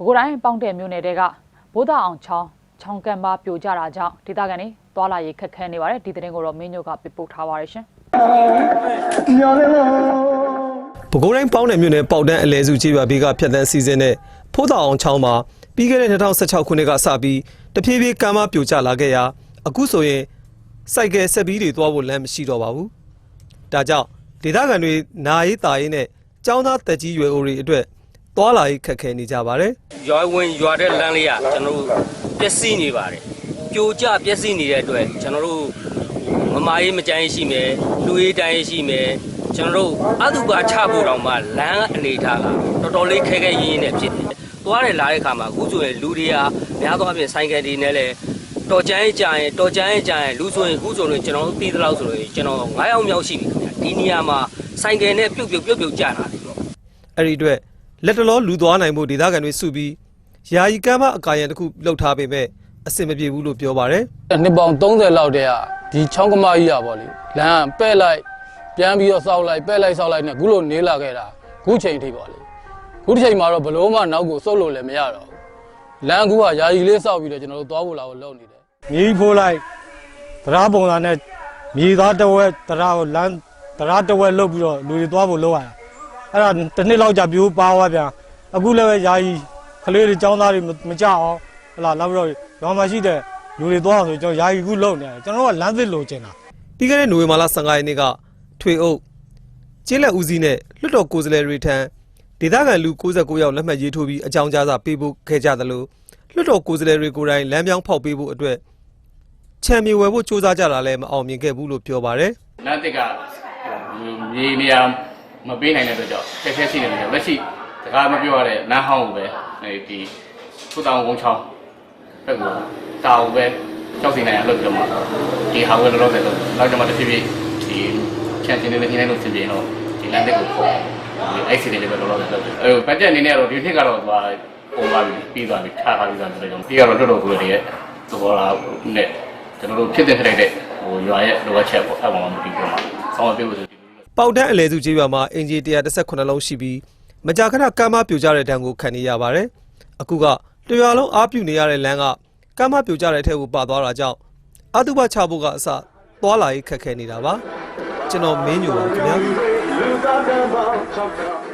ပဲခူးတိုင်းပေါင်းတဲ့မြို့နယ်တဲကဘိုးသားအောင်ချောင်းချောင်းကံပါပြိုကျတာကြောင့်ဒေသခံတွေသွာလာရေးခက်ခဲနေပါတယ်ဒီသတင်းကိုတော့မင်းညိုကပြပို့ထားပါတယ်ရှင်ပဲခူးတိုင်းပေါင်းနယ်မြို့နယ်ပေါက်တန်းအလဲစုကျေးရွာဘေးကဖြတ်တန်းစီစဉ်တဲ့ဖိုးတောင်အောင်ချောင်းမှာပြီးခဲ့တဲ့2016ခုနှစ်ကစပြီးတဖြည်းဖြည်းကမ်းမပြိုကျလာခဲ့ရာအခုဆိုရင်စိုက်ကယ်ဆက်ပြီးတွေသွားဖို့လမ်းမရှိတော့ပါဘူး။ဒါကြောင့်ဒေသခံတွေနာရေးတာရေးနဲ့ចောင်းသားတက်ကြီးရွယ်အိုတွေအတွက် သွားလာရေးခက်ခဲနေကြပါတယ်ရွာဝင်ရွာတဲ့လမ်းလေးကကျွန်တော်တို့ပျက်စီးနေပါတယ်ပြိုကျပျက်စီးနေတဲ့အတွက်ကျွန်တော်တို့မမာရေးမကြမ်းရေးရှိမယ်လူရေးတိုင်းရေးရှိမယ်ကျွန်တော်တို့အတုပါချဖို့တောင်မှလမ်းအနေထားကတော်တော်လေးခဲခဲရင်းရင်းနဲ့ဖြစ်တယ်သွားတယ်လာတဲ့ခါမှာအခုဆိုရင်လူတွေကများသောအားဖြင့်ဆိုင်ကယ်တွေနဲ့လည်းတော်ကြမ်းရေးကြရင်တော်ကြမ်းရေးကြရင်လူဆိုရင်အခုဆိုရင်ကျွန်တော်တို့သိသလောက်ဆိုရင်ကျွန်တော်9ယောက်မြောက်ရှိပြီခင်ဗျဒီနေရာမှာဆိုင်ကယ်နဲ့ပြုတ်ပြုတ်ပြုတ်ပြုတ်ကြတာတယ်ပေါ့။အဲ့ဒီအတွက် လက်တလောလူသွားနိုင်မှုဒေသခံတွေစုပြီးယာယီကမ်းမအကာရန်တစ်ခုလှုပ်ထားပေမဲ့အဆင်မပြေဘူးလို့ပြောပါတယ်နှစ်ပေါင်30လောက်တည်းကဒီချောင်းကမကြီးရပါလေလမ်းကပဲ့လိုက်ပြန်ပြီးတော့စောက်လိုက်ပဲ့လိုက်စောက်လိုက်နဲ့ခုလိုနေလာခဲ့တာခုချိန်ထိပါလေခုတစ်ချိန်မှာတော့ဘလို့မှနောက်ကိုစုပ်လို့လည်းမရတော့ဘူးလမ်းကူကယာယီလေးစောက်ပြီးတော့ကျွန်တော်တို့သွားဖို့လာဖို့လုပ်နေတယ်မြေကြီးဖိုးလိုက်တရားပုံစံနဲ့မြေသားတစ်ဝက်တရားကိုလမ်းတရားတစ်ဝက်လုတ်ပြီးတော့လူတွေသွားဖို့လုပ်ရတာ အဲ့ဒါတစ်နှစ်လောက်ကြာပြိုးပါသွားပြန်အခုလည်းပဲယာယီကလေးတွေចောင်းသားတွေမမကြအောင်ဟလာနောက်ပြီးတော့ရွာမှာရှိတဲ့လူတွေသွားအောင်ဆိုကျွန်တော်ယာယီခုလုပ်နေတယ်ကျွန်တော်ကလမ်းသစ်လိုချင်တာ ။ပြီးခဲ့တဲ့နိုဝင်ဘာလ15ရက်နေ့ကထွေအုပ်ကျေးလက်ဦးစီးနဲ့လွှတ်တော်ကိုယ်စားလှယ်တွေထံဒေသခံလူ69ယောက်လက်မှတ်ရေးထိုးပြီးအကြောင်းကြားစာပေးဖို့ခဲ့ကြသလိုလွှတ်တော်ကိုယ်စားလှယ်တွေကိုယ်တိုင်လမ်းပြောင်းဖောက်ပေးဖို့အတွက်ချန်ပီယံဝယ်ဖို့စ조사ကြတာလည်းမအောင်မြင်ခဲ့ဘူးလို့ပြောပါတယ်။ လမ်းတစ်ကမြေနေရာ မပေးနိုင်တဲ့အတွက်ကြောင့်ခက်ခဲရှိနေတယ်လက်ရှိစကားမပြောရတဲ့လမ်းဟောင်းကိုပဲအဲဒီဖုတောင်ကုန်းချောင်းဘက်ကိုတာကိုပဲကြောက်စီနိုင်ရလို့ပြောမှာဒီဟာဝယ်လို့လည်းနောက်ကျမှတစ်ဖြည်းဖြည်းဒီချန်ချင်းတွေနဲ့နှိုင်းလို့ဆင်ပြေတော့ဒီလမ်းတစ်ကိုပေါ့ဒီအိုက်စီတွေလည်းပဲလောလောဆယ်လုပ်တယ်အဲဘတ်ဂျက်အနေနဲ့ကတော့ဒီနှစ်ကတော့သွားပုံသွားပြီပြီးသွားပြီထားထားပြီးသွားတယ်ကြောင့်ပြီးတော့တော်တော်ကိုယ်တွေရဲ့သဘောထားနဲ့ကျွန်တော်တို့ဖြစ်တဲ့ခရိုက်တဲ့ဟိုရွာရဲ့လိုအပ်ချက်ပေါ့အဲ့ပေါ်မှာမပြီးတော့မှာဆောင်းမပြေလို့ဆိုဒီလို ပေါက်တန်းအလဲစုကျေးရွာမှာအင်ဂျီ118လုံးရှိပြီးမကြာခဏကမ်းမပြိုကျတဲ့တံကိုခံနေရပါတယ်။အခုကတရွာလုံးအားပြုနေရတဲ့လမ်းကကမ်းမပြိုကျတဲ့အထက်ကိုပါသွားတာကြောင့်အတုပချဖို့ကအစသွားလာရေးခက်ခဲနေတာပါ။ကျွန်တော်မင်းညိုပါခင်ဗျာ။